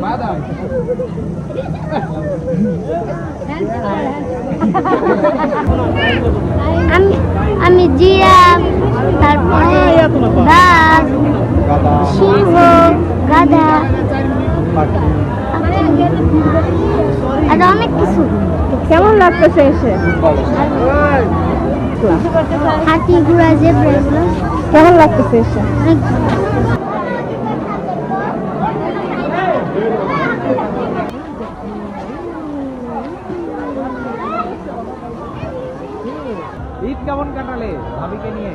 Madam. আমি আমি giraffe তারপরে বাঘ সিংহ গাধা। আর অনেক কিছু। কেমন লাগতেছে এসে? হাতি ঘোড়া এগুলো। কেমন লাগতেছে এসে? কেমন কাটালে ভাবিকে নিয়ে।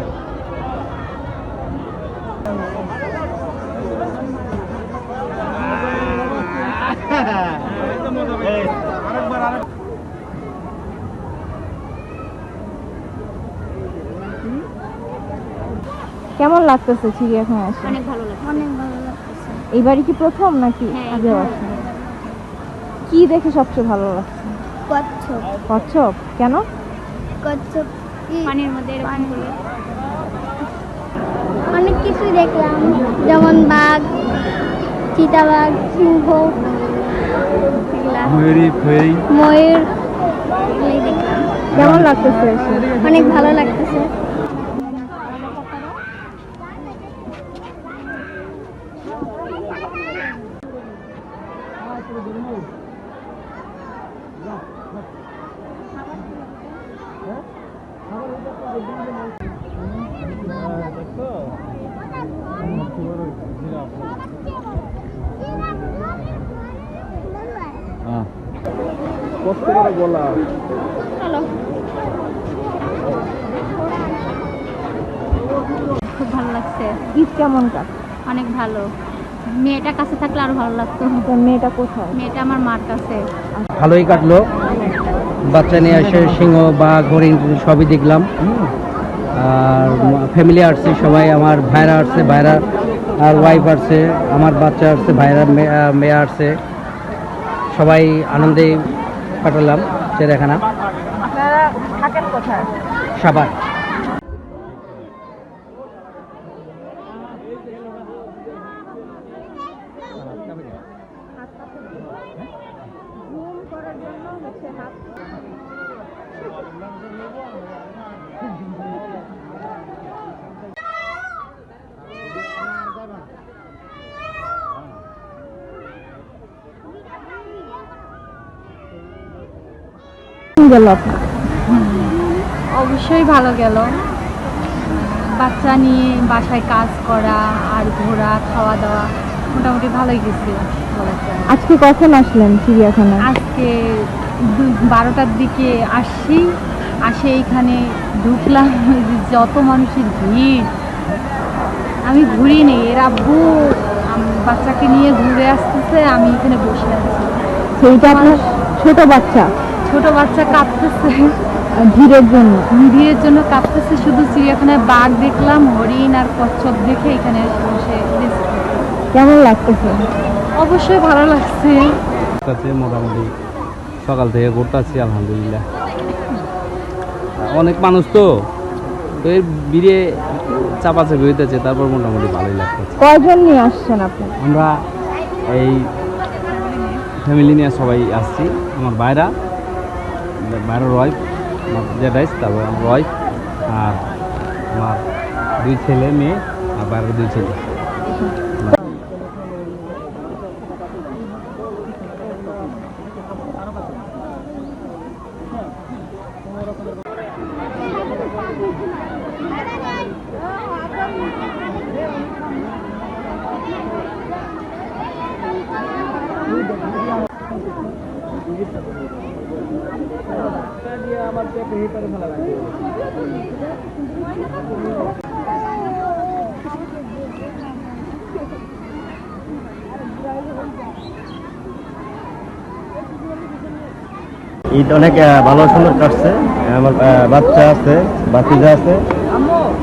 কেমন লাগতেছে চিড়িয়াখানা এসে অনেক ভালো লাগে অনেক ভালো লাগতেছে। এইবারই কি প্রথম নাকি হ্যাঁ, আগেও হ্যাঁ। কি দেখে সবচেয়ে ভালো লাগছে? কচ্ছপ। কচ্ছপ? কেন? কচ্ছপ পানির মধ্যে অনেক কিছুই দেখলাম যেমন বাঘ চিতাবাঘ সিংহ। ময়ূরী কেমন লাগতেছে। অনেক ভালো লাগতেছে। কষ্ট করে বলা খুব ভালো লাগছে। ঈদ কেমন কাট অনেক ভালো। মেয়েটা কাছে থাকলে আরও ভালো লাগতো। তোর মেয়েটা কোথায়? মেয়েটা আমার মার কাছে। ভালোই কাটলো। বাচ্চা নিয়ে এসে সিংহ বা হরিণ সবই দেখলাম। আর ফ্যামিলি আসছে সবাই আমার ভাইরা আসছে ভাইরা আর ওয়াইফ আসছে আমার বাচ্চা আসছে ভাইরা মেয়ে আসছে। সবাই আনন্দে কাটালাম চিড়িয়াখানা আপনারা গেল। আপনার অবশ্যই ভালো গেল। বাচ্চা নিয়ে বাসায় কাজ করা আর ঘোরা খাওয়া দাওয়া মোটামুটি ভালোই গেছে আজকে কখন আসলেন চিড়িয়াখানায়? আজকে বারোটার দিকে আসছি আসে এইখানে ঢুকলাম যত মানুষের ভিড়। আমি ঘুরি নেই এর আব্বু বাচ্চাকে নিয়ে ঘুরে আসতেছে আমি এখানে বসে আছি। সেইটা আপনার ছোট বাচ্চা? ছোট বাচ্চা কাঁপতেছে। ভিড়ের জন্য। ভিড়ের জন্য কাঁপতেছে শুধু চিড়িয়াখানায় বাঘ দেখলাম হরিণ আর কচ্ছপ দেখে এখানে এসে বসে কেমন লাগতেছে? অবশ্যই ভালো লাগছে। মোটামুটি সকাল থেকে ঘুরতেছি আলহামদুলিল্লাহ। অনেক মানুষ তো তো এর ভিড়ে চাপাচাপি হইতেছে তারপর মোটামুটি ভালোই লাগতেছে। কয়জন নিয়ে আসছেন আপনি? আমরা এই ফ্যামিলি নিয়ে সবাই আসছি আমার ভাইরা। বাইরে ওয়াইফ আমার দেড় তারপর আমার ওয়াইফ আর আমার দুই ছেলে, মেয়ে আর বাইরের দুই ছেলে Thank you. ঈদ অনেক ভালো সুন্দর কাটছে। আমার বাচ্চা আছে বাতিজা আছে।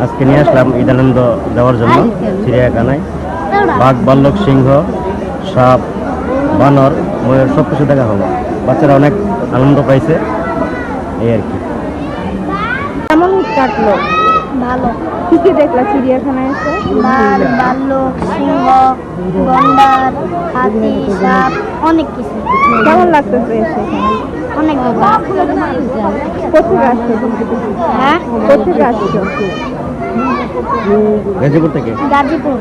আজকে নিয়ে আসলাম ঈদানন্দ দেওয়ার জন্য, চিড়িয়াখানায়। বাঘ, বাল্লক, সিংহ, সাপ, বানর, ময়ূর সব কিছু দেখা হবে। বাচ্চারা অনেক আনন্দ পাইছে। এই আর কি। কেমন কাটলো? ভালো। কি কি দেখলা? চিড়িয়াখানায় এসে? বাঘ ভাল্লুক সিংহ গন্ডার হাতি সাপ অনেক কিছু। কেমন লাগতেছে এসে? এখানে অনেক ভালো। কোথেকে আসছো হ্যাঁ? কোথেকে আসছো? গাজীপুর থেকে? গাজীপুর।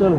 চলো।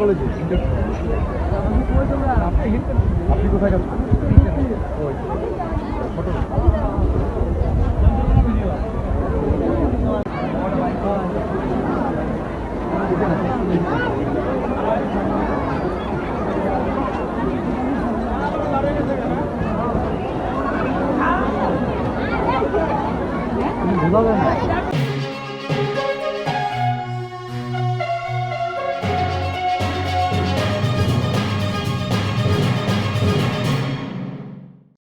কলেজে। আপনি কোথায় গেছেন ওই